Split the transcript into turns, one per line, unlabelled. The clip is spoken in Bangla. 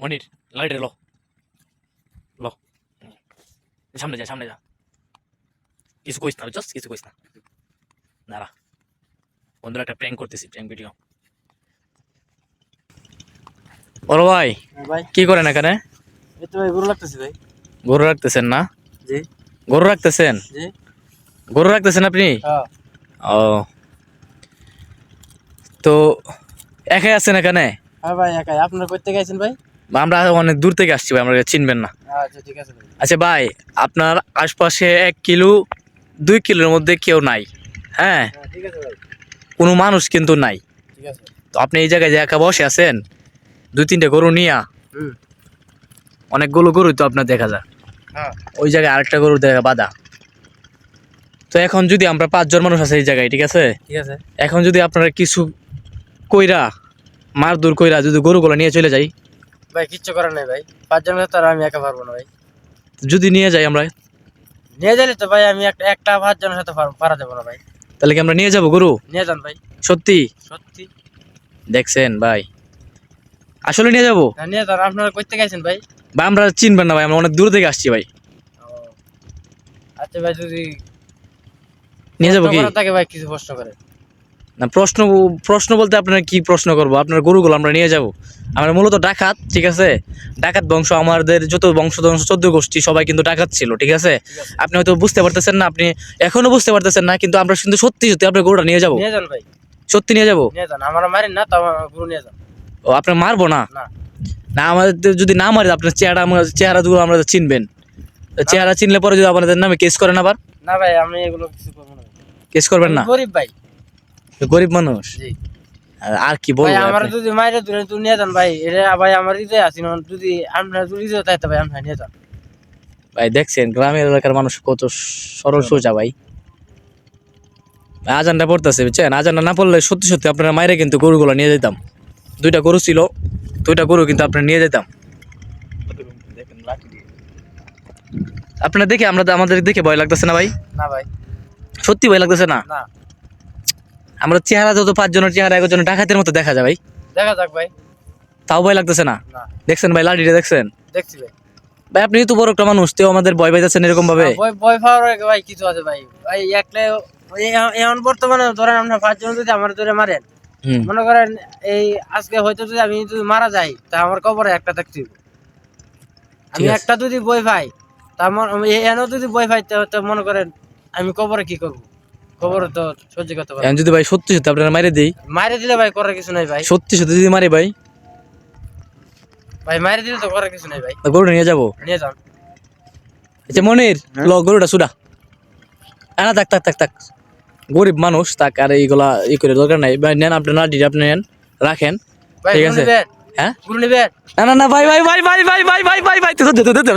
মনির লাইটে লো। লো। সামনে যা সামনে যা। কিছু কইস না জাস্ট কিছু কইস না। দাঁড়া। বন্ধুরা একটা প্র্যাঙ্ক করতেছি প্র্যাঙ্ক ভিডিও বলো ভাই
ভাই।
কি করেন এখানে?
গরু লাগতেছে ভাই।
গরু রাখতেছেন না?
জি।
গরু রাখতেছেন?
জি।
গরু রাখতেছেন আপনি?
হ্যাঁ।
ও। তো একাই আছেন এখানে?
হ্যাঁ ভাই একাই। আপনারা করতে গেছেন ভাই?
আমরা অনেক দূর থেকে আসছি ভাই আমরা চিনবেন না।
আচ্ছা ভাই।
আচ্ছা আপনার আশপাশে এক কিলো দুই কিলোর মধ্যে কেউ নাই হ্যাঁ?
হ্যাঁ ভাই।
কোনো মানুষ কিন্তু নাই। তো আপনি এই জায়গায় যে একা বসে আছেন দুই তিনটে গরু নিয়া অনেকগুলো গরু তো আপনার দেখা যায়।
হ্যাঁ।
ওই জায়গায় আরেকটা গরু দেখা বাধা। তো এখন যদি আমরা পাঁচজন মানুষ আছে এই জায়গায় ঠিক আছে?
ঠিক আছে।
এখন যদি আপনারা কিছু কইরা মার দূর কইরা যদি গরুগুলো নিয়ে চলে যাই
ভাই কিচ্ছু করার নাই ভাই। পাঁচজন তো আর আমি একা পারব না ভাই।
যদি নিয়ে যাই আমরা?
নিয়ে গেলে তো ভাই আমি একটা একটা পাঁচজনের সাথে পারা যাব না ভাই।
তাহলে কি আমরা নিয়ে যাব গরু?
নিয়ে যান ভাই।
সত্যি?
সত্যি।
দেখছেন ভাই। আসলে নিয়ে যাব?
নিয়ে যান। আপনারা করতে গেছেন ভাই?
বা আমরা চিনবেন না ভাই আমরা অনেক দূর থেকে আসছি ভাই।
ও। আচ্ছা ভাই যদি
নিয়ে যাব কি?
থাকে ভাই কিছু প্রশ্ন করে
না প্রশ্ন প্রশ্ন বলতে আপনারা কি প্রশ্ন করব? আপনার গরুগুলো আমরা নিয়ে যাব। আমরা মূলত ডাকাত ঠিক আছে? ডাকাত বংশ আমাদের যত বংশ চোদ্দ গোষ্ঠী সবাই কিন্তু ডাকাত ছিল ঠিক আছে? আপনি হয়তো বুঝতে পারতেছেন না আপনি এখনও বুঝতে পারতেছেন না কিন্তু আমরা কিন্তু সত্যি সত্যি আপনার গরুটা নিয়ে যাব।
নিয়ে যান ভাই।
সত্যি নিয়ে যাব?
নিয়ে যান আমরা মারেন না গুরু নিয়ে যান।
ও আপনি মারবো না?
না।
না আমাদের যদি না মারি আপনার চেহারা আমরা চেহারাগুলো আমরা চিনবেন। চেহারা চিনলে পরে যদি আপনাদের নামে কেস করেন আবার?
না ভাই আমি এগুলো কিছু করব না।
কেস করবেন না?
গরিব ভাই।
গরিব মানুষ? আর- কি বলব
আমার যদি মাইরে দূরে তুই নিয়ে যান ভাই এটা ভাই আমার ইতে আছি না যদি আপনার যদি ইতে তাইতে ভাই আপনার নিয়ে যান।
ভাই দেখছেন গ্রামের এলাকার মানুষ কত সরল সোজা ভাই। আজানটা পড়তেছে বুঝছেন? আজানটা না পড়লে সত্যি সত্যি আপনারা মাইরে কিন্তু গরুগুলো নিয়ে যেতাম। দুইটা গরু ছিল দুইটা গরু কিন্তু আপনারা নিয়ে যেতাম। আপনারা দেখে আমরা আমাদের দেখে ভয় লাগতেছে না ভাই?
না ভাই।
সত্যি ভয় লাগতেছে না?
না।
আমরা চেহারা যত পাঁচজনের চেহারা একজনের ডাকাতের মতো দেখা যায় ভাই।
দেখা যাক ভাই।
তাও ভয় লাগতেছে না? দেখছেন ভাই লাঠিটা দেখছেন?
দেখছি ভাই।
ভাই আপনি তো বড় একটা মানুষ তেও আমাদের ভয় পাইতেছেন এরকম ভাবে
বই পাওয়ার ভাই কিছু আছে ভাই। ভাই একলে এখন বর্তমানে ধরেন আপনার পাঁচজন যদি আমার ধরে মারেন মনে করেন এই আজকে হয়তো যদি আমি যদি মারা যাই তা আমার কবরে একটা থাকতে আমি একটা যদি বই পাই তা আমার এনও যদি বই পাই তো তো মনে করেন আমি কবরে কি করব? কবরে তো সহ্য করতে পারব
এখন যদি ভাই সত্যি সত্যি আপনারা মাইরে দিই
মাইরে দিলে ভাই করার কিছু নাই ভাই
সত্যি সত্যি যদি মারি ভাই
ভাই মাইরে দিলে তো করার কিছু নাই ভাই
গরুটা নিয়ে যাব
নিয়ে যান
আচ্ছা মনির ল গরুটা সুডা আনা থাক থাক থাক থাক গরিব মানুষ তাক আর এইগুলা ই করে দরকার নাই ভাই নেন আপনি না দিদি আপনি নেন রাখেন ঠিক আছে। হ্যাঁ
গুরু নিবেন
না না না ভাই ভাই ভাই ভাই ভাই ভাই ভাই ভাই ভাই তুই দে দে দে